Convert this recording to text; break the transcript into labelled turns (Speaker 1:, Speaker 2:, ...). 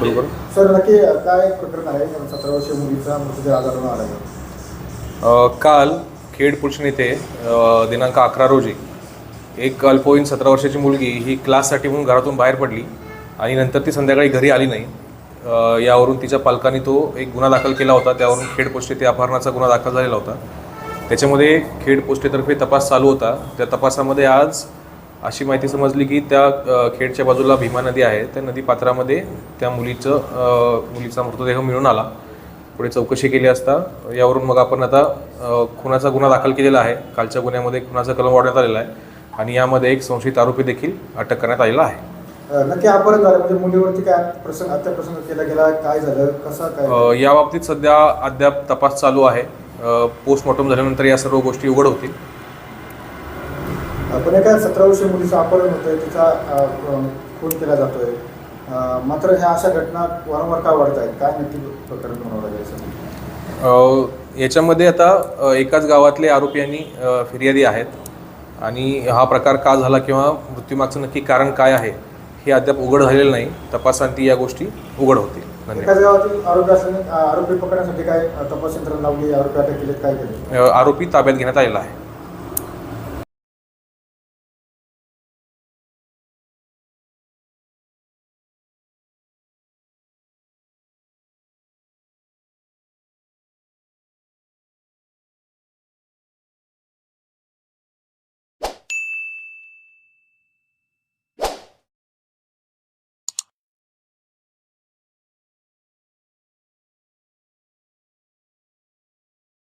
Speaker 1: बरोबर.
Speaker 2: सर नक्की काय प्रकरण आहे सतरा वर्षीय मुलीचा मृतदेह आढळून आला आहे
Speaker 1: अ, काल खेड पोलीस येथे दिनांक अकरा रोजी एक अल्पवयीन सतरा वर्षाची मुलगी ही क्लाससाठी म्हणून घरातून बाहेर पडली आणि नंतर ती संध्याकाळी घरी आली नाही. यावरून तिच्या पालकांनी तो एक गुन्हा दाखल केला होता त्यावरून खेड पोस्ट येथे अपहरणाचा गुन्हा दाखल झालेला होता. त्याच्यामध्ये खेड पोस्टेतर्फे तपास चालू होता. त्या तपासामध्ये आज अशी माहिती समजली की त्या खेडच्या बाजूला भीमा नदी आहे. त्या नदी पात्रामध्ये त्या मुलीचं मुलीचा मृतदेह मिळून आला. पुढे चौकशी केली असता यावरून मग आपण आता खुनाचा गुन्हा दाखल केलेला आहे. कालच्या गुन्ह्यामध्ये खुनाचा कलम वाढण्यात आलेला आहे. आणि यामध्ये एक संशयित आरोपी देखील अटक करण्यात आलेला आहे.
Speaker 2: नक्की अपहरण झालं म्हणजे मुलीवरती काय प्रसंग अत्याप्रसंग केला गेला काय झालं कसा काय?
Speaker 1: या बाबतीत सध्या अद्याप तपास चालू आहे. पोस्टमॉर्टम झाल्यानंतर या सर्व गोष्टी उघड होतील.
Speaker 2: पण एका सतरा वर्षीय मुलीचं अपहरण होतंय तिचा खून केला जातोय. मात्र ह्या अशा घटना वारंवार का वाढत आहेत काय नक्की प्रकरण
Speaker 1: अ, याच्यामध्ये आता एकाच गावातले आरोपी अ, फिर्यादी आहेत. आणि हा प्रकार का झाला किंवा मृत्यूमागचं नक्की कारण काय आहे हे अद्याप उघड झालेलं नाही. तपासांती या गोष्टी उघड होतील.
Speaker 2: आरोपी पकडण्यासाठी काय तपास यंत्रणा लावली आरोपी अटक केले काय
Speaker 1: आरोपी ताब्यात घेण्यात आलेला आहे.